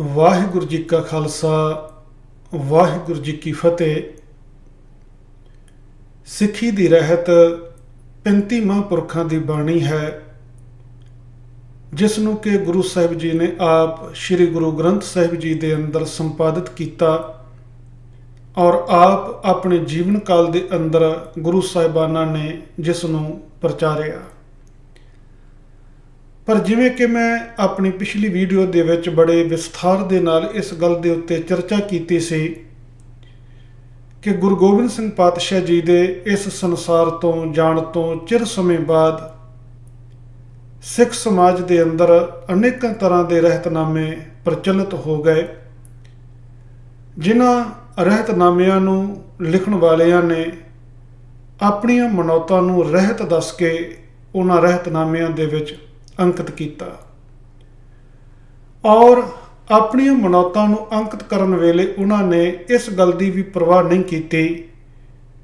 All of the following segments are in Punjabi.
ਵਾਹਿਗੁਰੂ ਜੀ ਕਾ ਖਾਲਸਾ, ਵਾਹਿਗੁਰੂ ਜੀ ਕੀ ਫਤਿਹ। ਸਿੱਖੀ ਦੀ ਰਹਿਤ 35 ਮਹਾਂਪੁਰਖਾਂ ਦੀ ਬਾਣੀ ਹੈ, ਜਿਸ ਨੂੰ ਕਿ ਗੁਰੂ ਸਾਹਿਬ ਜੀ ਨੇ ਆਪ ਸ੍ਰੀ ਗੁਰੂ ਗ੍ਰੰਥ ਸਾਹਿਬ ਜੀ ਦੇ ਅੰਦਰ ਸੰਪਾਦਿਤ ਕੀਤਾ ਔਰ ਆਪ ਆਪਣੇ ਜੀਵਨ ਕਾਲ ਦੇ ਅੰਦਰ ਗੁਰੂ ਸਾਹਿਬਾਨਾਂ ਨੇ ਜਿਸ ਨੂੰ ਪ੍ਰਚਾਰਿਆ। ਪਰ ਜਿਵੇਂ ਕਿ ਮੈਂ ਆਪਣੀ ਪਿਛਲੀ ਵੀਡੀਓ ਦੇ ਵਿੱਚ ਬੜੇ ਵਿਸਥਾਰ ਦੇ ਨਾਲ ਇਸ ਗੱਲ ਦੇ ਉੱਤੇ ਚਰਚਾ ਕੀਤੀ ਸੀ ਕਿ ਗੁਰੂ ਗੋਬਿੰਦ ਸਿੰਘ ਪਾਤਸ਼ਾਹ ਜੀ ਦੇ ਇਸ ਸੰਸਾਰ ਤੋਂ ਜਾਣ ਤੋਂ ਚਿਰ ਸਮੇਂ ਬਾਅਦ ਸਿੱਖ ਸਮਾਜ ਦੇ ਅੰਦਰ ਅਨੇਕਾਂ ਤਰ੍ਹਾਂ ਦੇ ਰਹਿਤਨਾਮੇ ਪ੍ਰਚਲਿਤ ਹੋ ਗਏ, ਜਿਨ੍ਹਾਂ ਰਹਿਤਨਾਮਿਆਂ ਨੂੰ ਲਿਖਣ ਵਾਲਿਆਂ ਨੇ ਆਪਣੀਆਂ ਮਨੌਤਾਂ ਨੂੰ ਰਹਿਤ ਦੱਸ ਕੇ ਉਹਨਾਂ ਰਹਿਤਨਾਮਿਆਂ ਦੇ ਵਿੱਚ ਅੰਕਿਤ ਕੀਤਾ। ਔਰ ਆਪਣੀਆਂ ਮਨੌਤਾਂ ਨੂੰ ਅੰਕਿਤ ਕਰਨ ਵੇਲੇ ਉਹਨਾਂ ਨੇ ਇਸ ਗੱਲ ਦੀ ਵੀ ਪਰਵਾਹ ਨਹੀਂ ਕੀਤੀ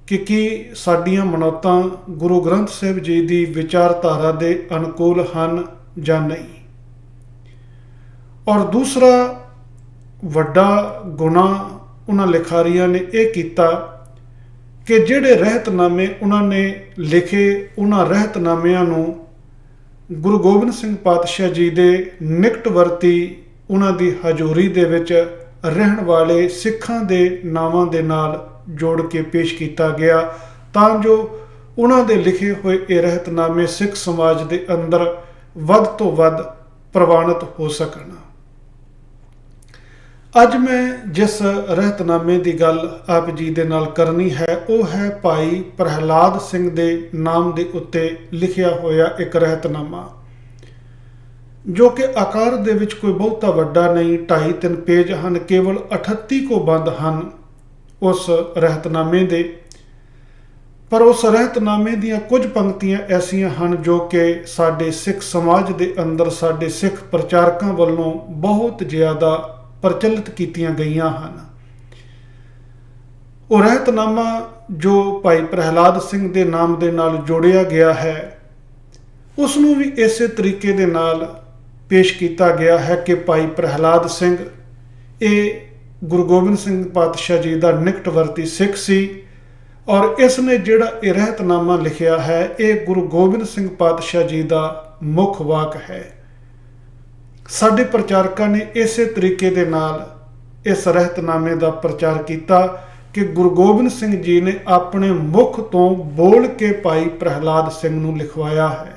ਕਿ ਕੀ ਸਾਡੀਆਂ ਮਨੌਤਾਂ ਗੁਰੂ ਗ੍ਰੰਥ ਸਾਹਿਬ ਜੀ ਦੀ ਵਿਚਾਰਧਾਰਾ ਦੇ ਅਨੁਕੂਲ ਹਨ ਜਾਂ ਨਹੀਂ। ਔਰ ਦੂਸਰਾ ਵੱਡਾ ਗੁਨਾਹ ਉਹਨਾਂ ਲਿਖਾਰੀਆਂ ਨੇ ਇਹ ਕੀਤਾ ਕਿ ਜਿਹੜੇ ਰਹਿਤਨਾਮੇ ਉਹਨਾਂ ਨੇ ਲਿਖੇ, ਉਹਨਾਂ ਰਹਿਤਨਾਮਿਆਂ ਨੂੰ ਗੁਰੂ ਗੋਬਿੰਦ ਸਿੰਘ ਪਾਤਸ਼ਾਹ ਜੀ ਦੇ ਨਿਕਟ ਵਰਤੀ ਉਹਨਾਂ ਦੀ ਹਜ਼ੂਰੀ ਦੇ ਵਿੱਚ ਰਹਿਣ ਵਾਲੇ ਸਿੱਖਾਂ ਦੇ ਨਾਵਾਂ ਦੇ ਨਾਲ ਜੋੜ ਕੇ ਪੇਸ਼ ਕੀਤਾ ਗਿਆ, ਤਾਂ ਜੋ ਉਹਨਾਂ ਦੇ ਲਿਖੇ ਹੋਏ ਇਹ ਰਹਿਤਨਾਮੇ ਸਿੱਖ ਸਮਾਜ ਦੇ ਅੰਦਰ ਵੱਧ ਤੋਂ ਵੱਧ ਪ੍ਰਵਾਨਿਤ ਹੋ ਸਕਣ। ਅੱਜ ਮੈਂ ਜਿਸ ਰਹਿਤਨਾਮੇ ਦੀ ਗੱਲ ਆਪ ਜੀ ਦੇ ਨਾਲ ਕਰਨੀ ਹੈ, ਉਹ ਹੈ ਭਾਈ ਪ੍ਰਹਿਲਾਦ ਸਿੰਘ ਦੇ ਨਾਮ ਦੇ ਉੱਤੇ ਲਿਖਿਆ ਹੋਇਆ ਇੱਕ ਰਹਿਤਨਾਮਾ, ਜੋ ਕਿ ਆਕਾਰ ਦੇ ਵਿੱਚ ਕੋਈ ਬਹੁਤਾ ਵੱਡਾ ਨਹੀਂ 2.5 3 ਪੇਜ ਹਨ, ਕੇਵਲ 38 ਕੋ ਬੰਦ ਹਨ ਉਸ ਰਹਿਤਨਾਮੇ ਦੇ। ਪਰ ਉਸ ਰਹਿਤਨਾਮੇ ਦੀਆਂ ਕੁਝ ਪੰਕਤੀਆਂ ਐਸੀਆਂ ਹਨ ਜੋ ਕਿ ਸਾਡੇ ਸਿੱਖ ਸਮਾਜ ਦੇ ਅੰਦਰ, ਸਾਡੇ ਸਿੱਖ ਪ੍ਰਚਾਰਕਾਂ ਵੱਲੋਂ ਬਹੁਤ ਜ਼ਿਆਦਾ ਪ੍ਰਚਲਿਤ ਕੀਤੀਆਂ ਗਈਆਂ ਹਨ। ਉਹ ਰਹਿਤਨਾਮਾ ਜੋ ਭਾਈ ਪ੍ਰਹਿਲਾਦ ਸਿੰਘ ਦੇ ਨਾਮ ਦੇ ਨਾਲ ਜੋੜਿਆ ਗਿਆ ਹੈ ਉਸ ਨੂੰ ਵੀ ਇਸੇ ਤਰੀਕੇ ਦੇ ਨਾਲ ਪੇਸ਼ ਕੀਤਾ ਗਿਆ ਹੈ ਕਿ ਭਾਈ ਪ੍ਰਹਿਲਾਦ ਸਿੰਘ, ਇਹ ਗੁਰੂ ਗੋਬਿੰਦ ਸਿੰਘ ਪਾਤਸ਼ਾਹ ਜੀ ਦਾ ਨਿਕਟਵਰਤੀ ਸਿੱਖ ਸੀ ਔਰ ਇਸ ਨੇ ਜਿਹੜਾ ਇਹ ਰਹਿਤਨਾਮਾ ਲਿਖਿਆ ਹੈ, ਇਹ ਗੁਰੂ ਗੋਬਿੰਦ ਸਿੰਘ ਪਾਤਸ਼ਾਹ ਜੀ ਦਾ ਮੁੱਖ ਵਾਕ ਹੈ। ਸਾਡੇ ਪ੍ਰਚਾਰਕਾਂ ਨੇ ਇਸੇ ਤਰੀਕੇ ਦੇ ਨਾਲ ਇਸ ਰਹਿਤਨਾਮੇ ਦਾ ਪ੍ਰਚਾਰ ਕੀਤਾ ਕਿ ਗੁਰੂ ਗੋਬਿੰਦ ਸਿੰਘ ਜੀ ਨੇ ਆਪਣੇ ਮੁਖ ਤੋਂ ਬੋਲ ਕੇ ਭਾਈ ਪ੍ਰਹਿਲਾਦ ਸਿੰਘ ਨੂੰ ਲਿਖਵਾਇਆ ਹੈ।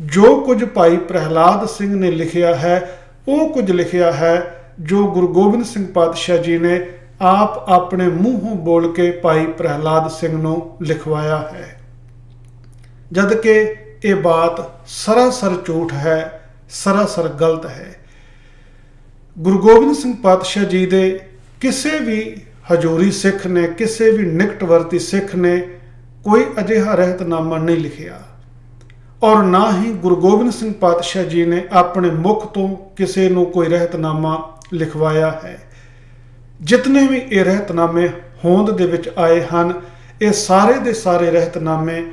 ਜੋ ਕੁਝ ਭਾਈ ਪ੍ਰਹਿਲਾਦ ਸਿੰਘ ਨੇ ਲਿਖਿਆ ਹੈ, ਉਹ ਕੁਝ ਲਿਖਿਆ ਹੈ ਜੋ ਗੁਰੂ ਗੋਬਿੰਦ ਸਿੰਘ ਪਾਤਸ਼ਾਹ ਜੀ ਨੇ ਆਪ ਆਪਣੇ ਮੂੰਹੋਂ ਬੋਲ ਕੇ ਭਾਈ ਪ੍ਰਹਿਲਾਦ ਸਿੰਘ ਨੂੰ ਲਿਖਵਾਇਆ ਹੈ। ਜਦ ਕਿ ਇਹ ਬਾਤ ਸਰਾਸਰ ਝੂਠ ਹੈ ਸਰਾਸਰ ਗਲਤ ਹੈ। ਗੁਰੂ ਗੋਬਿੰਦ ਸਿੰਘ ਪਾਤਸ਼ਾਹ ਜੀ ਦੇ ਕਿਸੇ ਵੀ ਹਜੂਰੀ ਸਿੱਖ ਨੇ, ਕਿਸੇ ਵੀ ਨਿਕਟ ਵਰਤੀ ਸਿੱਖ ਨੇ ਕੋਈ ਅਜਿਹਾ ਰਹਿਤਨਾਮਾ ਨਹੀਂ ਲਿਖਿਆ। ਔਰ ਨਾ ਹੀ ਗੁਰੂ ਗੋਬਿੰਦ ਸਿੰਘ ਪਾਤਸ਼ਾਹ ਜੀ ਨੇ ਆਪਣੇ ਮੁਖ ਤੋਂ ਕਿਸੇ ਨੂੰ ਕੋਈ ਰਹਿਤਨਾਮਾ ਲਿਖਵਾਇਆ ਹੈ। ਜਿਤਨੇ ਵੀ ਇਹ ਰਹਿਤਨਾਮੇ ਹੋਂਦ ਦੇ ਵਿੱਚ ਆਏ ਹਨ, ਇਹ ਸਾਰੇ ਦੇ ਸਾਰੇ ਰਹਿਤਨਾਮੇ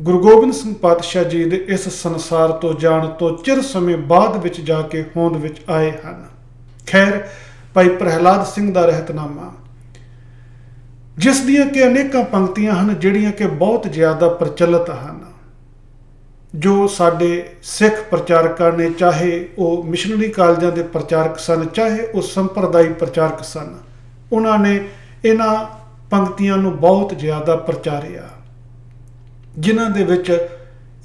ਗੁਰੂ ਗੋਬਿੰਦ ਸਿੰਘ ਪਾਤਸ਼ਾਹ ਜੀ ਦੇ ਇਸ ਸੰਸਾਰ ਤੋਂ ਜਾਣ ਤੋਂ ਚਿਰ ਸਮੇਂ ਬਾਅਦ ਵਿੱਚ ਜਾ ਕੇ ਹੋਂਦ ਵਿੱਚ ਆਏ ਹਨ। ਖੈਰ, ਭਾਈ ਪ੍ਰਹਿਲਾਦ ਸਿੰਘ ਦਾ ਰਹਿਤਨਾਮਾ। ਜਿਸ ਦੀਆਂ ਕਿ ਅਨੇਕਾਂ ਪੰਕਤੀਆਂ ਹਨ, ਜਿਹੜੀਆਂ ਕਿ ਬਹੁਤ ਜ਼ਿਆਦਾ ਪ੍ਰਚਲਿਤ ਹਨ। ਜੋ ਸਾਡੇ ਸਿੱਖ ਪ੍ਰਚਾਰਕਾਂ ਨੇ, ਚਾਹੇ ਉਹ ਮਿਸ਼ਨਰੀ ਕਾਲਜਾਂ ਦੇ ਪ੍ਰਚਾਰਕ ਸਨ, ਚਾਹੇ ਉਹ ਸੰਪਰਦਾਇ ਪ੍ਰਚਾਰਕ ਸਨ, ਉਹਨਾਂ ਨੇ ਇਹਨਾਂ ਪੰਕਤੀਆਂ ਨੂੰ ਬਹੁਤ ਜ਼ਿਆਦਾ ਪ੍ਰਚਾਰਿਆ। ਜਿਨ੍ਹਾਂ ਦੇ ਵਿੱਚ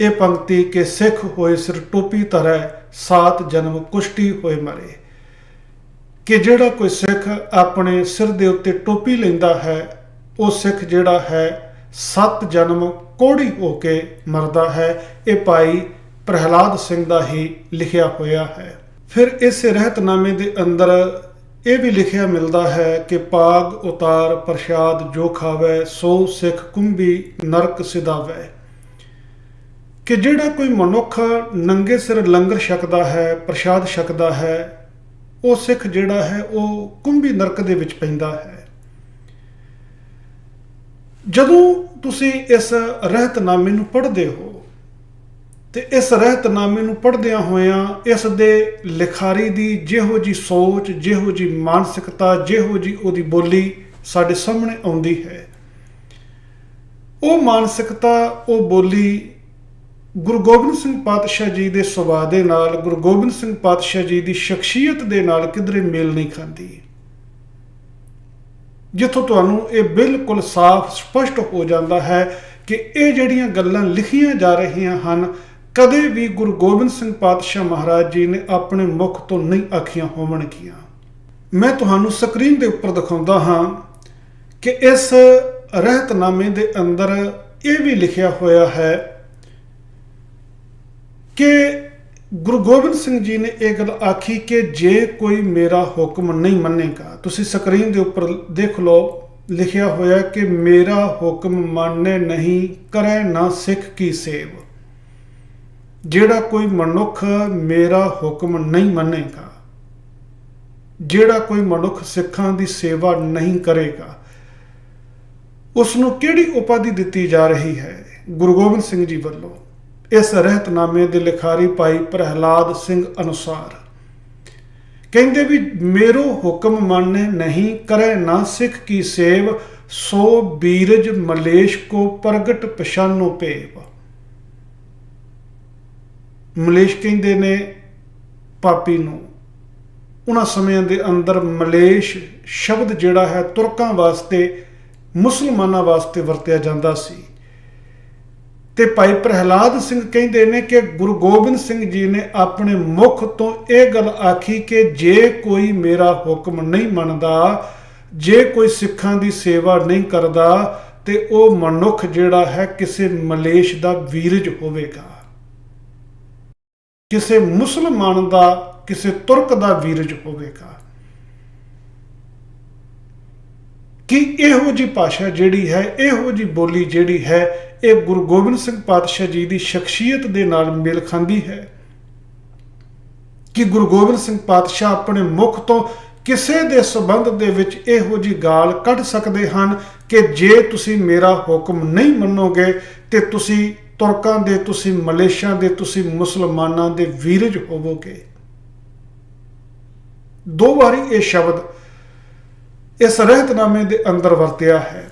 ਇਹ ਪੰਕਤੀ ਕਿ ਸਿੱਖ ਹੋਏ ਸਿਰ ਟੋਪੀ ਧਰੈ, ਸਾਤ ਜਨਮ ਕੁਸ਼ਟੀ ਹੋਏ ਮਰੇ। ਕਿ ਜਿਹੜਾ ਕੋਈ ਸਿੱਖ ਆਪਣੇ ਸਿਰ ਦੇ ਉੱਤੇ ਟੋਪੀ ਲੈਂਦਾ ਹੈ, ਉਹ ਸਿੱਖ ਜਿਹੜਾ ਹੈ, ਸੱਤ ਜਨਮ ਕੋੜੀ ਹੋ ਕੇ ਮਰਦਾ ਹੈ, ਇਹ ਭਾਈ ਪ੍ਰਹਿਲਾਦ ਸਿੰਘ ਦਾ ਹੀ ਲਿਖਿਆ ਹੋਇਆ ਹੈ। ਫਿਰ ਇਸ ਰਹਿਤਨਾਮੇ ਦੇ ਅੰਦਰ ਇਹ ਵੀ ਲਿਖਿਆ ਮਿਲਦਾ ਹੈ ਕਿ ਪਾਗ, ਉਤਾਰ, ਪ੍ਰਸ਼ਾਦ ਜੋ ਖਾਵੇ, ਸੋ ਸਿੱਖ ਕੁੰਭੀ ਨਰਕ ਸਿਧਾਵੇ। ਕਿ ਜਿਹੜਾ ਕੋਈ ਮਨੁੱਖ ਨੰਗੇ ਸਿਰ ਲੰਗਰ ਛਕਦਾ ਹੈ, ਪ੍ਰਸ਼ਾਦ ਛਕਦਾ ਹੈ, ਉਹ ਸਿੱਖ ਜਿਹੜਾ ਹੈ, ਉਹ ਕੁੰਭੀ ਨਰਕ ਦੇ ਵਿੱਚ ਪੈਂਦਾ ਹੈ। ਜਦੋਂ ਤੁਸੀਂ ਇਸ ਰਹਿਤਨਾਮੇ ਨੂੰ ਪੜ੍ਹਦੇ ਹੋ ਤੇ ਇਸ ਰਹਿਤਨਾਮੇ ਨੂੰ ਪੜ੍ਹਦਿਆਂ ਹੋਇਆਂ ਇਸ ਦੇ ਲਿਖਾਰੀ ਦੀ ਜਿਹੋ ਜੀ ਸੋਚ, ਜਿਹੋ ਜੀ ਮਾਨਸਿਕਤਾ, ਜਿਹੋ ਜੀ ਉਹਦੀ ਬੋਲੀ ਸਾਡੇ ਸਾਹਮਣੇ ਆਉਂਦੀ ਹੈ। ਉਹ ਮਾਨਸਿਕਤਾ, ਉਹ ਬੋਲੀ ਗੁਰੂ ਗੋਬਿੰਦ ਸਿੰਘ ਪਾਤਸ਼ਾਹ ਜੀ ਦੇ ਸੁਭਾਅ ਦੇ ਨਾਲ, ਗੁਰੂ ਗੋਬਿੰਦ ਸਿੰਘ ਪਾਤਸ਼ਾਹ ਜੀ ਦੀ ਸ਼ਖਸੀਅਤ ਦੇ ਨਾਲ ਕਿਧਰੇ ਮੇਲ ਨਹੀਂ ਖਾਂਦੀ। ਜਿੱਥੋਂ ਤੁਹਾਨੂੰ ਇਹ ਬਿਲਕੁਲ ਸਾਫ਼ ਸਪਸ਼ਟ ਹੋ ਜਾਂਦਾ ਹੈ ਕਿ ਇਹ ਜਿਹੜੀਆਂ ਗੱਲਾਂ ਲਿਖੀਆਂ ਜਾ ਰਹੀਆਂ ਹਨ ਕਦੇ ਵੀ ਗੁਰੂ ਗੋਬਿੰਦ ਸਿੰਘ ਪਾਤਸ਼ਾਹ ਮਹਾਰਾਜ ਜੀ ਨੇ ਆਪਣੇ ਮੁਖ ਤੋਂ ਨਹੀਂ ਆਖੀਆਂ ਹੋਵਣਗੀਆਂ ਮੈਂ ਤੁਹਾਨੂੰ ਸਕਰੀਨ ਦੇ ਉੱਪਰ ਦਿਖਾਉਂਦਾ ਹਾਂ ਕਿ ਇਸ ਰਹਿਤਨਾਮੇ ਦੇ ਅੰਦਰ ਇਹ ਵੀ ਲਿਖਿਆ ਹੋਇਆ ਹੈ ਕਿ ਗੁਰੂ ਗੋਬਿੰਦ ਸਿੰਘ ਜੀ ਨੇ ਇਹ ਗੱਲ ਆਖੀ ਕਿ ਜੇ ਕੋਈ ਮੇਰਾ ਹੁਕਮ ਨਹੀਂ ਮੰਨੇਗਾ, ਤੁਸੀਂ ਸਕਰੀਨ ਦੇ ਉੱਪਰ ਦੇਖ ਲਓ, ਲਿਖਿਆ ਹੋਇਆ ਕਿ ਮੇਰਾ ਹੁਕਮ ਮੰਨੇ ਨਹੀਂ, ਕਰੇ ਨਾ ਸਿੱਖ ਕੀ ਸੇਵ। ਜਿਹੜਾ ਕੋਈ ਮਨੁੱਖ ਮੇਰਾ ਹੁਕਮ ਨਹੀਂ ਮੰਨੇਗਾ, ਜਿਹੜਾ ਕੋਈ ਮਨੁੱਖ ਸਿੱਖਾਂ ਦੀ ਸੇਵਾ ਨਹੀਂ ਕਰੇਗਾ ਉਸ ਨੂੰ ਕਿਹੜੀ ਉਪਾਧੀ ਦਿੱਤੀ ਜਾ ਰਹੀ ਹੈ? ਗੁਰੂ ਗੋਬਿੰਦ ਸਿੰਘ ਜੀ ਵੱਲੋਂ ਇਸ ਰਹਿਤਨਾਮੇ ਦੇ ਲਿਖਾਰੀ ਭਾਈ ਪ੍ਰਹਿਲਾਦ ਸਿੰਘ ਅਨੁਸਾਰ ਕਹਿੰਦੇ ਵੀ ਮੇਰੋ ਹੁਕਮ ਮੰਨੇ ਨਹੀਂ, ਕਰੇ ਨਾ ਸਿੱਖ ਕੀ ਸੇਵ, ਸੋ ਬੀਰਜ ਮਲੇਸ਼ ਕੋ ਪ੍ਰਗਟ ਪਛਾਨੋ ਪੇਵ। ਮਲੇਸ਼ ਕਹਿੰਦੇ ਨੇ ਪਾਪੀ ਨੂੰ, ਉਹਨਾਂ ਸਮਿਆਂ ਦੇ ਅੰਦਰ ਮਲੇਸ਼ ਸ਼ਬਦ ਜਿਹੜਾ ਹੈ ਤੁਰਕਾਂ ਵਾਸਤੇ, ਮੁਸਲਮਾਨਾਂ ਵਾਸਤੇ ਵਰਤਿਆ ਜਾਂਦਾ ਸੀ। ਤੇ ਭਾਈ ਪ੍ਰਹਿਲਾਦ ਸਿੰਘ ਕਹਿੰਦੇ ਨੇ ਕਿ ਗੁਰੂ ਗੋਬਿੰਦ ਸਿੰਘ ਜੀ ਨੇ ਆਪਣੇ ਮੁਖ ਤੋਂ ਇਹ ਗੱਲ ਆਖੀ ਕਿ ਜੇ ਕੋਈ ਮੇਰਾ ਹੁਕਮ ਨਹੀਂ ਮੰਨਦਾ, ਜੇ ਕੋਈ ਸਿੱਖਾਂ ਦੀ ਸੇਵਾ ਨਹੀਂ ਕਰਦਾ, ਤੇ ਉਹ ਮਨੁੱਖ ਜਿਹੜਾ ਹੈ ਕਿਸੇ ਮਲੇਸ਼ ਦਾ ਵੀਰਜ ਹੋਵੇਗਾ। ਕਿਸੇ ਮੁਸਲਮਾਨ ਦਾ, ਕਿਸੇ ਤੁਰਕ ਦਾ ਵੀਰਜ ਹੋਵੇਗਾ। ਕਿ ਇਹੋ ਜੀ ਭਾਸ਼ਾ ਜਿਹੜੀ ਹੈ, ਇਹੋ ਜੀ ਬੋਲੀ ਜਿਹੜੀ ਹੈ, ਇਹ ਗੁਰੂ ਗੋਬਿੰਦ ਸਿੰਘ ਪਾਤਸ਼ਾਹ ਜੀ ਦੀ ਸ਼ਖਸੀਅਤ ਦੇ ਨਾਲ ਮੇਲ ਖਾਂਦੀ ਹੈ? ਕਿ ਗੁਰੂ ਗੋਬਿੰਦ ਸਿੰਘ ਪਾਤਸ਼ਾਹ ਆਪਣੇ ਮੁਖ ਤੋਂ ਕਿਸੇ ਦੇ ਸਬੰਧ ਦੇ ਵਿੱਚ ਇਹੋ ਜੀ ਗਾਲ ਕੱਢ ਸਕਦੇ ਹਨ ਕਿ ਜੇ ਤੁਸੀਂ ਮੇਰਾ ਹੁਕਮ ਨਹੀਂ ਮੰਨੋਗੇ ਤੇ ਤੁਸੀਂ ਤੁਰਕਾਂ ਦੇ ਤੁਸੀਂ, ਮਲੇਸ਼ੀਆਂ ਦੇ ਤੁਸੀਂ, ਮੁਸਲਮਾਨਾਂ ਦੇ ਵੀਰਜ ਹੋਵੋਗੇ। ਦੋ ਵਾਰੀ ਇਹ ਸ਼ਬਦ ਇਸ ਰਹਿਤਨਾਮੇ ਦੇ ਅੰਦਰ ਵਰਤਿਆ ਹੈ।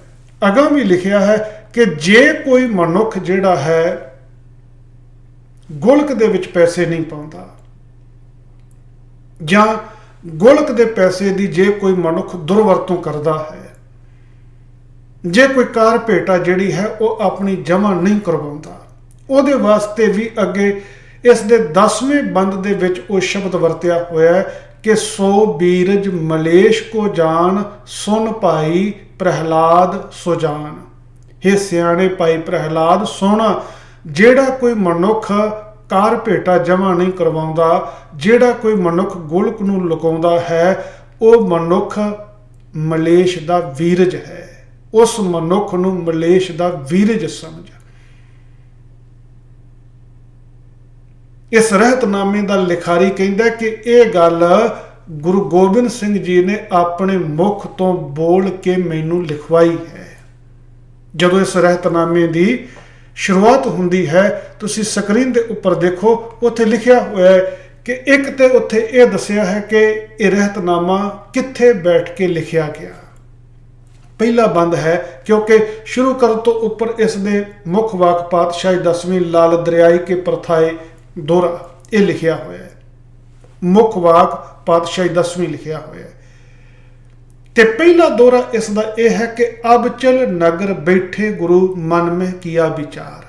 ਅਗਾਂਹ ਵੀ ਲਿਖਿਆ ਹੈ ਕਿ ਜੇ ਕੋਈ ਮਨੁੱਖ ਜਿਹੜਾ ਹੈ, ਗੋਲਕ ਦੇ ਵਿੱਚ ਪੈਸੇ ਨਹੀਂ ਪਾਉਂਦਾ, ਜਾਂ ਗੋਲਕ ਦੇ ਪੈਸੇ ਦੀ ਜੇ ਕੋਈ ਮਨੁੱਖ ਦੁਰਵਰਤੋਂ ਕਰਦਾ ਹੈ ਜੇ ਕੋਈ ਕਾਰ ਭੇਟਾ ਜਿਹੜੀ ਹੈ, ਉਹ ਆਪਣੀ ਜਮ੍ਹਾਂ ਨਹੀਂ ਕਰਵਾਉਂਦਾ। ਉਹਦੇ ਵਾਸਤੇ ਵੀ ਅੱਗੇ ਇਸ ਦੇ 10ਵੇਂ ਬੰਦ ਦੇ ਵਿੱਚ ਉਹ ਸ਼ਬਦ ਵਰਤਿਆ ਹੋਇਆ ਹੈ ਕਿ ਸੋ ਬੀਰਜ ਮਲੇਸ਼ ਕੋ ਜਾਣ ਸੁਨ ਭਾਈ ਪ੍ਰਹਿਲਾਦ ਸੋ ਜਾਣ हे ਸਿਆਣੇ ਭਾਈ ਪ੍ਰਹਿਲਾਦ, ਸੁਣ, ਜਿਹੜਾ ਕੋਈ ਮਨੁੱਖ ਕਾਰ ਭੇਟਾ ਜਮਾ ਨਹੀਂ ਕਰਵਾਉਂਦਾ, ਜਿਹੜਾ ਕੋਈ ਮਨੁੱਖ ਗੋਲਕ ਨੂੰ ਲੁਕਾਉਂਦਾ ਹੈ, ਉਹ ਮਨੁੱਖ ਮਲੇਸ਼ ਦਾ ਵੀਰਜ ਹੈ। ਉਸ ਮਨੁੱਖ ਨੂੰ ਮਲੇਸ਼ ਦਾ ਵੀਰਜ ਸਮਝ ਇਸ ਰਹਿਤਨਾਮੇ ਦਾ ਲਿਖਾਰੀ ਕਹਿੰਦਾ ਕਿ ਇਹ ਗੱਲ ਗੁਰੂ ਗੋਬਿੰਦ ਸਿੰਘ ਜੀ ਨੇ ਆਪਣੇ ਮੁਖ ਤੋਂ ਬੋਲ ਕੇ ਮੈਨੂੰ ਲਿਖਵਾਈ ਹੈ। ਜਦੋਂ ਇਸ ਰਹਿਤਨਾਮੇ ਦੀ ਸ਼ੁਰੂਆਤ ਹੁੰਦੀ ਹੈ, ਤੁਸੀਂ ਸਕਰੀਨ ਦੇ ਉੱਪਰ ਦੇਖੋ, ਉੱਥੇ ਲਿਖਿਆ ਹੋਇਆ ਹੈ ਕਿ ਇੱਕ ਤੇ ਉੱਥੇ ਇਹ ਦੱਸਿਆ ਹੈ ਕਿ ਇਹ ਰਹਿਤਨਾਮਾ ਕਿੱਥੇ ਬੈਠ ਕੇ ਲਿਖਿਆ ਗਿਆ। ਪਹਿਲਾ ਬੰਦ ਹੈ, ਕਿਉਂਕਿ ਸ਼ੁਰੂ ਕਰਨ ਤੋਂ ਉੱਪਰ ਇਸ ਦੇ ਮੁੱਖ ਵਾਕ ਪਾਤਸ਼ਾਹੀ ਦਸਵੀਂ ਲਾਲ ਦਰਿਆਈ ਕੇ ਪ੍ਰਥਾਏ ਦੋਰਾ, ਇਹ ਲਿਖਿਆ ਹੋਇਆ ਹੈ। ਮੁੱਖ ਵਾਕ ਪਾਤਸ਼ਾਹੀ ਦਸਵੀਂ ਲਿਖਿਆ ਹੋਇਆ ਹੈ। ਤੇ ਪਹਿਲਾ ਦੋਰਾ ਇਸ ਦਾ ਇਹ ਹੈ ਕਿ ਅਬ ਚਲ ਨਗਰ ਬੈਠੇ ਗੁਰੂ ਮਨ ਮੇ ਕੀਆ ਵਿਚਾਰ।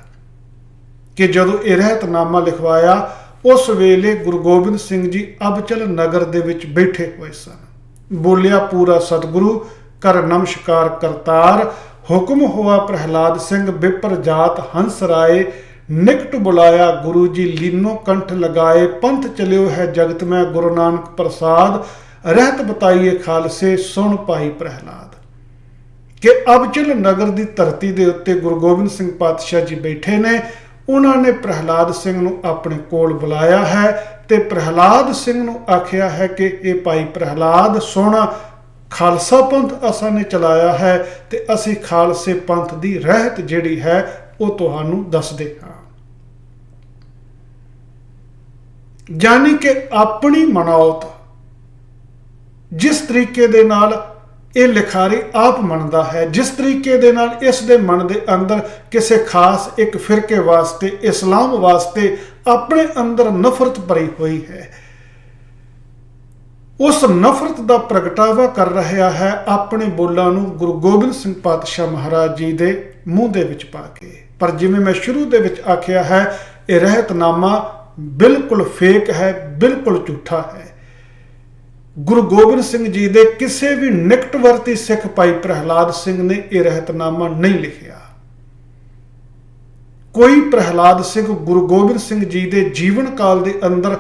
ਕਿ ਜਦੋਂ ਇਹ ਰਹਿਤਨਾਮਾ ਲਿਖਵਾਇਆ, ਉਸ ਵੇਲੇ ਗੁਰੂ ਗੋਬਿੰਦ ਸਿੰਘ ਜੀ ਅਬਚਲ ਨਗਰ ਦੇ ਵਿੱਚ ਬੈਠੇ ਹੋਏ ਸਨ। ਬੋਲਿਆ ਪੂਰਾ ਸਤਿਗੁਰੂ ਕਰ ਨਮਸਕਾਰ ਕਰਤਾਰ, ਹੁਕਮ ਹੋਆ ਪ੍ਰਹਿਲਾਦ ਸਿੰਘ, ਬਿਪਰ ਜਾਤ ਹੰਸ ਰਾਏ, ਨਿਕਟ ਬੁਲਾਇਆ ਗੁਰੂ ਜੀ, ਲੀਨੋ ਕੰਠ ਲਗਾਏ, ਪੰਥ ਚਲਿਓ ਹੈ ਜਗਤ ਮੈਂ ਗੁਰੂ ਨਾਨਕ ਪ੍ਰਸਾਦ, ਰਹਿਤ ਬਤਾਈਏ ਖਾਲਸੇ, ਸੁਣ ਭਾਈ ਪ੍ਰਹਿਲਾਦ। ਕਿ ਅਬਚਲ ਨਗਰ ਦੀ ਧਰਤੀ ਦੇ ਉੱਤੇ ਗੁਰੂ ਗੋਬਿੰਦ ਸਿੰਘ ਪਾਤਸ਼ਾਹ ਜੀ ਬੈਠੇ ਨੇ, ਉਹਨਾਂ ਨੇ ਪ੍ਰਹਿਲਾਦ ਸਿੰਘ ਨੂੰ ਆਪਣੇ ਕੋਲ ਬੁਲਾਇਆ ਹੈ ਤੇ ਪ੍ਰਹਿਲਾਦ ਸਿੰਘ ਨੂੰ ਆਖਿਆ ਹੈ ਕਿ ਇਹ ਭਾਈ ਪ੍ਰਹਿਲਾਦ ਸੁਣ ਖਾਲਸਾ ਪੰਥ ਅਸਾਂ ਨੇ ਚਲਾਇਆ ਹੈ ਤੇ ਅਸੀਂ ਖਾਲਸੇ ਪੰਥ ਦੀ ਰਹਿਤ ਜਿਹੜੀ ਹੈ, ਉਹ ਤੁਹਾਨੂੰ ਦੱਸਦੇ ਹਾਂ। ਯਾਨੀ ਕਿ ਆਪਣੀ ਮਨੌਤ ਜਿਸ ਤਰੀਕੇ ਦੇ ਨਾਲ ਇਹ ਲਿਖਾਰੀ ਆਪ ਮੰਨਦਾ ਹੈ, ਜਿਸ ਤਰੀਕੇ ਦੇ ਨਾਲ ਇਸ ਦੇ ਮਨ ਦੇ ਅੰਦਰ ਕਿਸੇ ਖਾਸ ਇੱਕ ਫਿਰਕੇ ਵਾਸਤੇ, ਇਸਲਾਮ ਵਾਸਤੇ ਆਪਣੇ ਅੰਦਰ ਨਫ਼ਰਤ ਭਰੀ ਹੋਈ ਹੈ ਉਸ ਨਫ਼ਰਤ ਦਾ ਪ੍ਰਗਟਾਵਾ ਕਰ ਰਿਹਾ ਹੈ ਆਪਣੇ ਬੋਲਾਂ ਨੂੰ ਗੁਰੂ ਗੋਬਿੰਦ ਸਿੰਘ ਪਾਤਸ਼ਾਹ ਮਹਾਰਾਜ ਜੀ ਦੇ ਮੂੰਹ ਦੇ ਵਿੱਚ ਪਾ ਕੇ। ਪਰ ਜਿਵੇਂ ਮੈਂ ਸ਼ੁਰੂ ਦੇ ਵਿੱਚ ਆਖਿਆ ਹੈ, ਇਹ ਰਹਿਤਨਾਮਾ ਬਿਲਕੁਲ ਫੇਕ ਹੈ, ਬਿਲਕੁਲ ਝੂਠਾ ਹੈ। ਗੁਰੂ ਗੋਬਿੰਦ ਸਿੰਘ ਜੀ ਦੇ ਕਿਸੇ ਵੀ ਨਿਕਟਵਰਤੀ ਸਿੱਖ ਭਾਈ ਪ੍ਰਹਿਲਾਦ ਸਿੰਘ ਨੇ ਇਹ ਰਹਿਤਨਾਮਾ ਨਹੀਂ ਲਿਖਿਆ। ਕੋਈ ਪ੍ਰਹਿਲਾਦ ਸਿੰਘ ਗੁਰੂ ਗੋਬਿੰਦ ਸਿੰਘ ਜੀ ਦੇ ਜੀਵਨ ਕਾਲ ਦੇ ਅੰਦਰ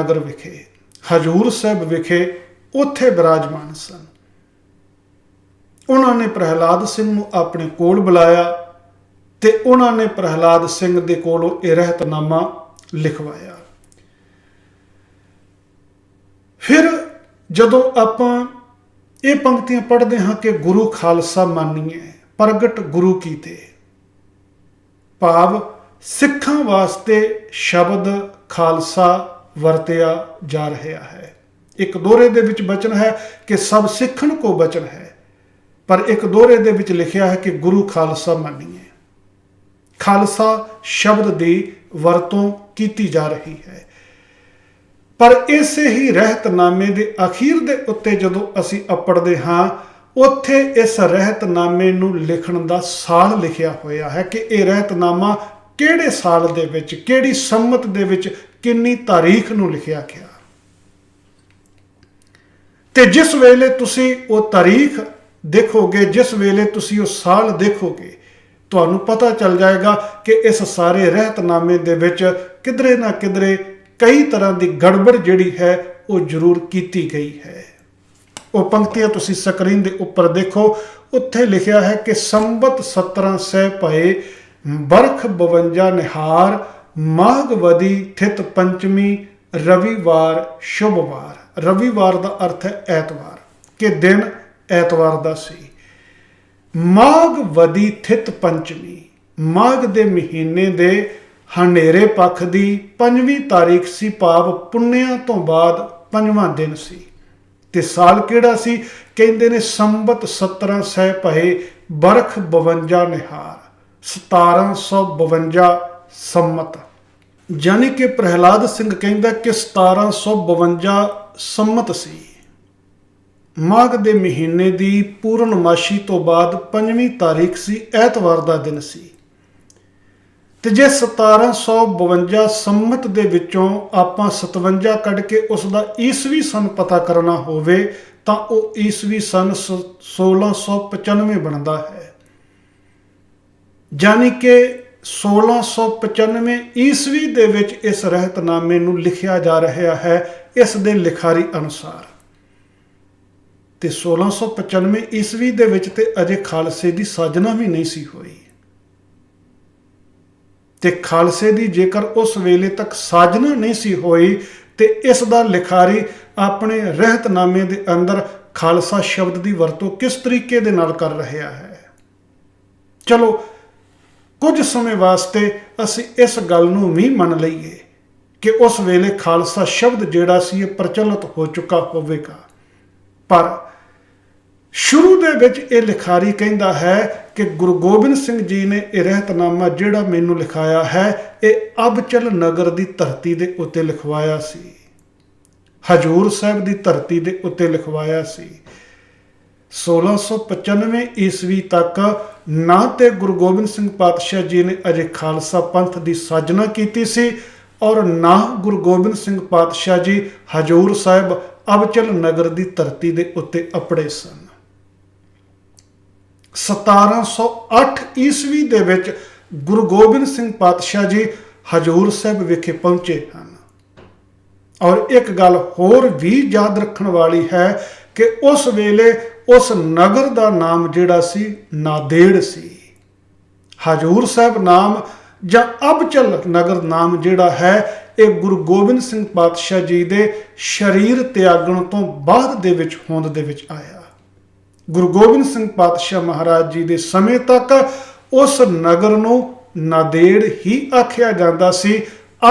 ਨਗਰ ਵਿਖੇ, ਹਜੂਰ ਸਾਹਿਬ ਵਿਖੇ ਉੱਥੇ ਬਿਰਾਜਮਾਨ ਸਨ। ਉਹਨਾਂ ਨੇ ਪ੍ਰਹਿਲਾਦ ਸਿੰਘ ਨੂੰ ਆਪਣੇ ਕੋਲ ਬੁਲਾਇਆ ਤੇ ਉਹਨਾਂ ਨੇ ਪ੍ਰਹਿਲਾਦ ਸਿੰਘ ਦੇ ਕੋਲੋਂ ਇਹ ਰਹਿਤਨਾਮਾ ਲਿਖਵਾਇਆ। ਫਿਰ ਜਦੋਂ ਆਪਾਂ ਇਹ ਪੰਕਤੀਆਂ ਪੜ੍ਹਦੇ ਹਾਂ ਕਿ ਗੁਰੂ ਖਾਲਸਾ ਮਾਨੀਏ, ਪ੍ਰਗਟ ਗੁਰੂ ਕੀਤੇ ਭਾਵ ਸਿੱਖਾਂ ਵਾਸਤੇ ਸ਼ਬਦ ਖਾਲਸਾ ਵਰਤਿਆ ਜਾ ਰਿਹਾ ਹੈ। ਇੱਕ ਦੋਰੇ ਦੇ ਵਿੱਚ ਬਚਨ ਹੈ ਕਿ ਸਭ ਸਿੱਖਣ ਕੋ ਬਚਨ ਹੈ। ਪਰ ਇੱਕ ਦੋਰੇ ਦੇ ਵਿੱਚ ਲਿਖਿਆ ਹੈ ਕਿ ਗੁਰੂ ਖਾਲਸਾ ਮੰਨੀਏ। ਖਾਲਸਾ ਸ਼ਬਦ ਦੀ ਵਰਤੋਂ ਕੀਤੀ ਜਾ ਰਹੀ ਹੈ। ਪਰ ਇਸੇ ਹੀ ਰਹਿਤਨਾਮੇ ਦੇ ਅਖੀਰ ਦੇ ਉੱਤੇ ਜਦੋਂ ਅਸੀਂ ਅਪੜਦੇ ਹਾਂ, ਉੱਥੇ ਇਸ ਰਹਿਤਨਾਮੇ ਨੂੰ ਲਿਖਣ ਦਾ ਸਾਲ ਲਿਖਿਆ ਹੋਇਆ ਹੈ ਕਿ ਇਹ ਰਹਿਤਨਾਮਾ ਕਿਹੜੇ ਸਾਲ ਦੇ ਵਿੱਚ, ਕਿਹੜੀ ਸੰਮਤ ਦੇ ਵਿੱਚ ਕਿੰਨੀ ਤਾਰੀਖ ਨੂੰ ਲਿਖਿਆ ਗਿਆ। ਤੇ ਜਿਸ ਵੇਲੇ ਤੁਸੀਂ ਉਹ ਤਾਰੀਖ ਦੇਖੋਗੇ, ਜਿਸ ਵੇਲੇ ਤੁਸੀਂ ਉਹ ਸਾਲ ਦੇਖੋਗੇ, ਤੁਹਾਨੂੰ ਪਤਾ ਚੱਲ ਜਾਏਗਾ ਕਿ ਇਸ ਸਾਰੇ ਰਹਿਤਨਾਮੇ ਦੇ ਵਿੱਚ ਕਿਧਰੇ ਨਾ ਕਿਧਰੇ ਕਈ ਤਰ੍ਹਾਂ ਦੀ ਗੜਬੜ ਜਿਹੜੀ ਹੈ, ਉਹ ਜ਼ਰੂਰ ਕੀਤੀ ਗਈ ਹੈ। ਉਹ ਪੰਕਤੀਆਂ ਤੁਸੀਂ ਸਕਰੀਨ ਦੇ ਉੱਪਰ ਦੇਖੋ। ਉੱਥੇ ਲਿਖਿਆ ਹੈ ਕਿ ਸੰਬਤ 17 ਸਹਿ ਭਏ ਬਰਖ 52 ਨਿਹਾਰ ਮਾਘਵਦੀ ਥਿਤ ਪੰਚਮੀ ਰਵੀਵਾਰ ਸ਼ੁਭਵਾਰ ਰਵੀਵਾਰ ਦਾ ਅਰਥ ਹੈ ਐਤਵਾਰ, ਕਿ ਦਿਨ ਐਤਵਾਰ ਦਾ ਸੀ। ਮਾਘ ਵਦੀ ਥਿਤ ਪੰਚਮੀ, ਮਾਘ ਦੇ ਮਹੀਨੇ ਦੇ ਹਨੇਰੇ ਪੱਖ ਦੀ ਪੰਜਵੀਂ ਤਾਰੀਖ ਸੀ, ਭਾਵ ਪੁੰਨਿਆਂ ਤੋਂ ਬਾਅਦ ਪੰਜਵਾਂ ਦਿਨ ਸੀ। ਤੇ ਸਾਲ ਕਿਹੜਾ ਸੀ? ਕਹਿੰਦੇ ਨੇ ਸੰਬਤ 17 ਸਹਿ ਭਏ ਬਰਖ 52 ਨਿਹਾਰ 1752 ਸੰਮਤ। ਯਾਨੀ ਕਿ ਪ੍ਰਹਿਲਾਦ ਸਿੰਘ ਕਹਿੰਦਾ ਕਿ 1752 ਸੰਮਤ ਸੀ। ਮਾਘ ਦੇ ਮਹੀਨੇ ਦੀ ਪੂਰਨਮਾਸ਼ੀ ਤੋਂ ਬਾਅਦ ਪੰਜਵੀਂ ਤਾਰੀਖ ਸੀ, ਐਤਵਾਰ ਦਾ ਦਿਨ ਸੀ। ਤੇ ਜੇ 1752 ਸੰਮਤ ਦੇ ਵਿੱਚੋਂ ਆਪਾਂ 57 ਕੱਢ ਕੇ ਉਸ ਦਾ ਈਸਵੀ ਸਨ ਪਤਾ ਕਰਨਾ ਹੋਵੇ, ਤਾਂ ਉਹ ਈਸਵੀ ਸਨ ਸ- 1695 ਬਣਦਾ ਹੈ। ਯਾਨੀ ਕਿ 1695 ਈਸਵੀ ਦੇ ਵਿੱਚ ਇਸ ਰਹਿਤਨਾਮੇ ਨੂੰ ਲਿਖਿਆ ਜਾ ਰਿਹਾ ਹੈ, ਇਸ ਦੇ ਲਿਖਾਰੀ ਅਨੁਸਾਰ। ਤੇ 1695 ਈਸਵੀ ਦੇ ਵਿੱਚ ਤੇ ਅਜੇ ਖਾਲਸੇ ਦੀ ਸਾਜਨਾ ਵੀ ਨਹੀਂ ਸੀ ਹੋਈ। ਤੇ ਖਾਲਸੇ ਦੀ ਜੇਕਰ ਉਸ ਵੇਲੇ ਤੱਕ ਸਾਜਨਾ ਨਹੀਂ ਸੀ ਹੋਈ, ਤੇ ਇਸ ਦਾ ਲਿਖਾਰੀ ਆਪਣੇ ਰਹਿਤਨਾਮੇ ਦੇ ਅੰਦਰ ਖਾਲਸਾ ਸ਼ਬਦ ਦੀ ਵਰਤੋਂ ਕਿਸ ਤਰੀਕੇ ਦੇ ਨਾਲ ਕਰ ਰਿਹਾ ਹੈ? ਚਲੋ ਕੁਝ ਸਮੇਂ ਵਾਸਤੇ ਅਸੀਂ ਇਸ ਗੱਲ ਨੂੰ ਵੀ ਮੰਨ ਲਈਏ ਕਿ ਉਸ ਵੇਲੇ ਖਾਲਸਾ ਸ਼ਬਦ ਜਿਹੜਾ ਸੀ ਇਹ ਪ੍ਰਚਲਿਤ ਹੋ ਚੁੱਕਾ ਹੋਵੇਗਾ। ਪਰ ਸ਼ੁਰੂ ਦੇ ਵਿੱਚ ਇਹ ਲਿਖਾਰੀ ਕਹਿੰਦਾ ਹੈ ਕਿ ਗੁਰੂ ਗੋਬਿੰਦ ਸਿੰਘ ਜੀ ਨੇ ਇਹ ਰਹਿਤਨਾਮਾ ਜਿਹੜਾ ਮੈਨੂੰ ਲਿਖਾਇਆ ਹੈ, ਇਹ ਅਬਚਲ ਨਗਰ ਦੀ ਧਰਤੀ ਦੇ ਉੱਤੇ ਲਿਖਵਾਇਆ ਸੀ। ਹਜੂਰ ਸਾਹਿਬ ਦੀ ਧਰਤੀ ਦੇ ਉੱਤੇ ਲਿਖਵਾਇਆ ਸੀ। 1695 ਈਸਵੀ ਤੱਕ ਨਾ ਤੇ ਗੁਰੂ ਗੋਬਿੰਦ ਸਿੰਘ ਪਾਤਸ਼ਾਹ ਜੀ ਨੇ ਅਜੇ ਖਾਲਸਾ ਪੰਥ ਦੀ ਸਾਜਨਾ ਕੀਤੀ ਸੀ ਔਰ ਨਾ ਗੁਰੂ ਗੋਬਿੰਦ ਸਿੰਘ ਪਾਤਸ਼ਾਹ ਜੀ ਹਜੂਰ ਸਾਹਿਬ ਅਬਚਲ ਨਗਰ ਦੀ ਧਰਤੀ ਦੇ ਉੱਤੇ ਅਪੜੇ ਸਨ। 1708 ਈਸਵੀ ਦੇ ਵਿੱਚ ਗੁਰੂ ਗੋਬਿੰਦ ਸਿੰਘ ਪਾਤਸ਼ਾਹ ਜੀ ਹਜੂਰ ਸਾਹਿਬ ਵਿਖੇ ਪਹੁੰਚੇ ਹਨ। ਔਰ ਇੱਕ ਗੱਲ ਹੋਰ ਵੀ ਯਾਦ ਰੱਖਣ ਵਾਲੀ ਹੈ ਕਿ ਉਸ ਵੇਲੇ ਉਸ ਨਗਰ ਦਾ ਨਾਮ ਜਿਹੜਾ ਸੀ ਨਾਦੇੜ ਸੀ। ਹਜੂਰ ਸਾਹਿਬ ਨਾਮ ਜਾਂ ਅਬਚਲ ਨਗਰ ਨਾਮ ਜਿਹੜਾ ਹੈ, ਇਹ ਗੁਰੂ ਗੋਬਿੰਦ ਸਿੰਘ ਪਾਤਸ਼ਾਹ ਜੀ ਦੇ ਸ਼ਰੀਰ ਤਿਆਗਣ ਤੋਂ ਬਾਅਦ ਦੇ ਵਿੱਚ ਹੋਂਦ ਦੇ ਵਿੱਚ ਆਇਆ। ਗੁਰੂ ਗੋਬਿੰਦ ਸਿੰਘ ਪਾਤਸ਼ਾਹ ਮਹਾਰਾਜ ਜੀ ਦੇ ਸਮੇਂ ਤੱਕ ਉਸ ਨਗਰ ਨੂੰ ਨਾਦੇੜ ਹੀ ਆਖਿਆ ਜਾਂਦਾ ਸੀ।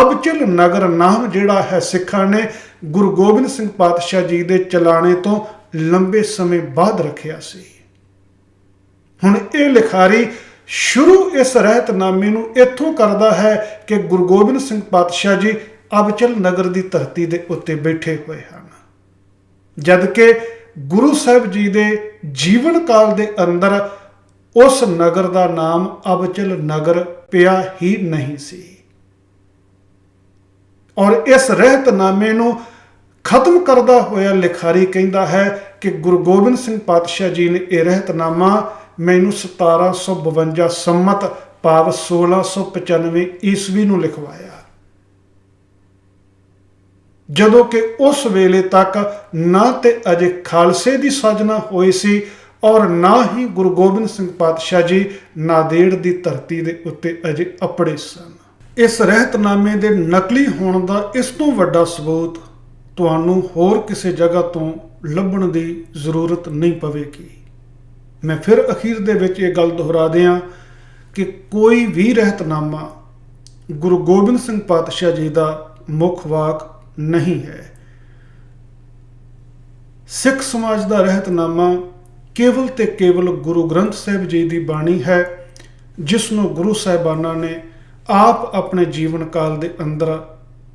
ਅਬਚਲ ਨਗਰ ਨਾਮ ਜਿਹੜਾ ਹੈ ਸਿੱਖਾਂ ਨੇ ਗੁਰੂ ਗੋਬਿੰਦ ਸਿੰਘ ਪਾਤਸ਼ਾਹ ਜੀ ਦੇ ਚਲਾਣੇ ਤੋਂ ਲੰਬੇ ਸਮੇਂ ਬਾਅਦ ਰੱਖਿਆ ਸੀ। ਹੁਣ ਇਹ ਲਿਖਾਰੀ ਸ਼ੁਰੂ ਇਸ ਰਹਿਤਨਾਮੇ ਨੂੰ ਇੱਥੋਂ ਕਰਦਾ ਹੈ ਕਿ ਗੁਰੂ ਗੋਬਿੰਦ ਸਿੰਘ ਪਾਤਸ਼ਾਹ ਜੀ ਅਬਚਲ ਨਗਰ ਦੀ ਧਰਤੀ ਦੇ ਉੱਤੇ ਬੈਠੇ ਹੋਏ ਹਨ। ਜਦ ਕਿ ਗੁਰੂ ਸਾਹਿਬ ਜੀ ਦੇ ਜੀਵਨ ਕਾਲ ਦੇ ਅੰਦਰ ਉਸ ਨਗਰ ਦਾ ਨਾਮ ਅਬਚਲ ਨਗਰ ਪਿਆ ਹੀ ਨਹੀਂ ਸੀ। ਔਰ ਇਸ ਰਹਿਤਨਾਮੇ ਨੂੰ ਖਤਮ ਕਰਦਾ ਹੋਇਆ ਲਿਖਾਰੀ ਕਹਿੰਦਾ ਹੈ ਕਿ ਗੁਰੂ ਗੋਬਿੰਦ ਸਿੰਘ ਪਾਤਸ਼ਾਹ ਜੀ ਨੇ ਇਹ ਰਹਿਤਨਾਮਾ ਮੈਨੂੰ 1752 ਸੰਮਤ ਭਾਵ 1695 ਈਸਵੀ ਨੂੰ ਲਿਖਵਾਇਆ। ਜਦੋਂ ਕਿ ਉਸ ਵੇਲੇ ਤੱਕ ਨਾ ਤੇ ਅਜੇ ਖਾਲਸੇ ਦੀ ਸਾਜਨਾ ਹੋਈ ਸੀ ਔਰ ਨਾ ਹੀ ਗੁਰੂ ਗੋਬਿੰਦ ਸਿੰਘ ਪਾਤਸ਼ਾਹ ਜੀ ਨਾਦੇੜ ਦੀ ਧਰਤੀ ਦੇ ਉੱਤੇ ਅਜੇ ਅਪੜੇ ਸਨ। ਇਸ ਰਹਿਤਨਾਮੇ ਦੇ ਨਕਲੀ ਹੋਣ ਦਾ ਇਸ ਤੋਂ ਵੱਡਾ ਸਬੂਤ ਤੁਹਾਨੂੰ ਹੋਰ ਕਿਸੇ ਜਗ੍ਹਾ ਤੋਂ ਲੱਭਣ ਦੀ ਜ਼ਰੂਰਤ ਨਹੀਂ ਪਵੇਗੀ। ਮੈਂ ਫਿਰ ਅਖੀਰ ਦੇ ਵਿੱਚ ਇਹ ਗੱਲ ਦੁਹਰਾ ਦਿਆਂ ਕਿ ਕੋਈ ਵੀ ਰਹਿਤਨਾਮਾ ਗੁਰੂ ਗੋਬਿੰਦ ਸਿੰਘ ਪਾਤਸ਼ਾਹ ਜੀ ਦਾ ਮੁੱਖ ਵਾਕ ਨਹੀਂ ਹੈ। ਸਿੱਖ ਸਮਾਜ ਦਾ ਰਹਿਤਨਾਮਾ ਕੇਵਲ ਤੇ ਕੇਵਲ ਗੁਰੂ ਗ੍ਰੰਥ ਸਾਹਿਬ ਜੀ ਦੀ ਬਾਣੀ ਹੈ, ਜਿਸ ਨੂੰ ਗੁਰੂ ਸਾਹਿਬਾਨਾਂ ਨੇ ਆਪ ਆਪਣੇ ਜੀਵਨ ਕਾਲ ਦੇ ਅੰਦਰ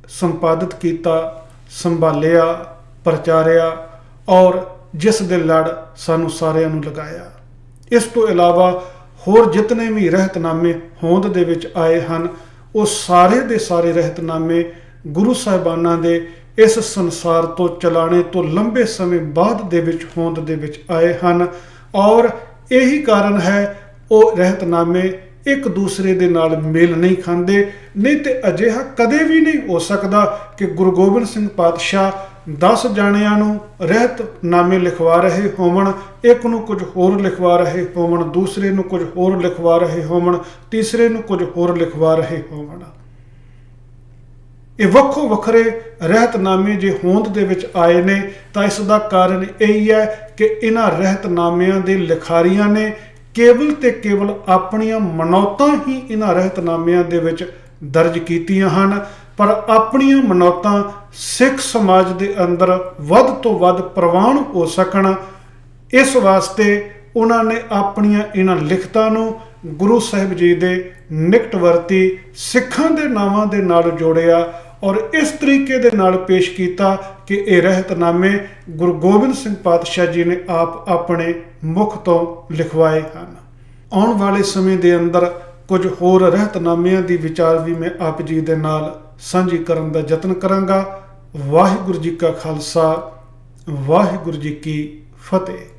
ਸੰਪਾਦਿਤ ਕੀਤਾ ਸੰਭਾਲਿਆ, ਪ੍ਰਚਾਰਿਆ ਔਰ ਜਿਸ ਦੇ ਲੜ ਸਾਨੂੰ ਸਾਰਿਆਂ ਨੂੰ ਲਗਾਇਆ। ਇਸ ਤੋਂ ਇਲਾਵਾ ਹੋਰ ਜਿਤਨੇ ਵੀ ਰਹਿਤਨਾਮੇ ਹੋਂਦ ਦੇ ਵਿੱਚ ਆਏ ਹਨ, ਉਹ ਸਾਰੇ ਦੇ ਸਾਰੇ ਰਹਿਤਨਾਮੇ ਗੁਰੂ ਸਾਹਿਬਾਨਾਂ ਦੇ ਇਸ ਸੰਸਾਰ ਤੋਂ ਚਲਾਣੇ ਤੋਂ ਲੰਬੇ ਸਮੇਂ ਬਾਅਦ ਦੇ ਵਿੱਚ ਹੋਂਦ ਦੇ ਵਿੱਚ ਆਏ ਹਨ ਔਰ ਇਹੀ ਕਾਰਨ ਹੈ ਉਹ ਰਹਿਤਨਾਮੇ ਇੱਕ ਦੂਸਰੇ ਦੇ ਨਾਲ ਮੇਲ ਨਹੀਂ ਖਾਂਦੇ, ਨਹੀਂ ਤੇ ਅਜਿਹਾ ਕਦੇ ਵੀ ਨਹੀਂ ਹੋ ਸਕਦਾ ਕਿ ਗੁਰੂ ਗੋਬਿੰਦ ਸਿੰਘ ਪਾਤਸ਼ਾਹ 10 ਜਾਣਿਆਂ ਨੂੰ ਰਹਿਤਨਾਮੇ ਲਿਖਵਾ ਰਹੇ ਹੋਵਣ, ਇੱਕ ਨੂੰ ਕੁਝ ਹੋਰ ਲਿਖਵਾ ਰਹੇ ਹੋਵਣ, ਦੂਸਰੇ ਨੂੰ ਕੁਝ ਹੋਰ ਲਿਖਵਾ ਰਹੇ ਹੋਵਣ, ਤੀਸਰੇ ਨੂੰ ਕੁਝ ਹੋਰ ਲਿਖਵਾ ਰਹੇ ਹੋਵਣ। ਇਹ ਵੱਖੋ ਵੱਖਰੇ ਰਹਿਤਨਾਮੇ ਜੇ ਹੋਂਦ ਦੇ ਵਿੱਚ ਆਏ ਨੇ, ਤਾਂ ਇਸ ਦਾ ਕਾਰਨ ਇਹ ਹੀ ਹੈ ਕਿ ਇਹਨਾਂ ਰਹਿਤਨਾਮਿਆਂ ਦੇ ਲਿਖਾਰੀਆਂ ਨੇ ਕੇਵਲ ਤੇ ਕੇਵਲ ਆਪਣੀਆਂ ਮਨੌਤਾਂ ਹੀ ਇਹਨਾਂ ਰਹਿਤਨਾਮਿਆਂ ਦੇ ਵਿੱਚ ਦਰਜ ਕੀਤੀਆਂ ਹਨ, ਪਰ ਆਪਣੀਆਂ ਮਨੌਤਾਂ ਸਿੱਖ ਸਮਾਜ ਦੇ ਅੰਦਰ ਵੱਧ ਤੋਂ ਵੱਧ ਪ੍ਰਵਾਨ ਹੋ ਸਕਣ। ਇਸ ਵਾਸਤੇ ਉਹਨਾਂ ਨੇ ਆਪਣੀਆਂ ਇਹਨਾਂ ਲਿਖਤਾਂ ਨੂੰ ਗੁਰੂ ਸਾਹਿਬ ਜੀ ਦੇ ਨਿਕਟਵਰਤੀ ਸਿੱਖਾਂ ਦੇ ਨਾਵਾਂ ਦੇ ਨਾਲ ਜੋੜਿਆ। ਔਰ ਇਸ ਤਰੀਕੇ ਦੇ ਨਾਲ ਪੇਸ਼ ਕੀਤਾ ਕਿ ਇਹ ਰਹਿਤਨਾਮੇ ਗੁਰੂ ਗੋਬਿੰਦ ਸਿੰਘ ਪਾਤਸ਼ਾਹ ਜੀ ਨੇ ਆਪ ਆਪਣੇ ਮੁਖ ਤੋਂ ਲਿਖਵਾਏ ਹਨ। ਆਉਣ ਵਾਲੇ ਸਮੇਂ ਦੇ ਅੰਦਰ ਕੁਝ ਹੋਰ ਰਹਿਤਨਾਮਿਆਂ ਦੀ ਵਿਚਾਰ ਵੀ ਮੈਂ ਆਪ ਜੀ ਦੇ ਨਾਲ ਸਾਂਝੀ ਕਰਨ ਦਾ ਯਤਨ ਕਰਾਂਗਾ। ਵਾਹਿਗੁਰੂ ਜੀ ਕਾ ਖਾਲਸਾ, ਵਾਹਿਗੁਰੂ ਜੀ ਕੀ ਫਤਿਹ।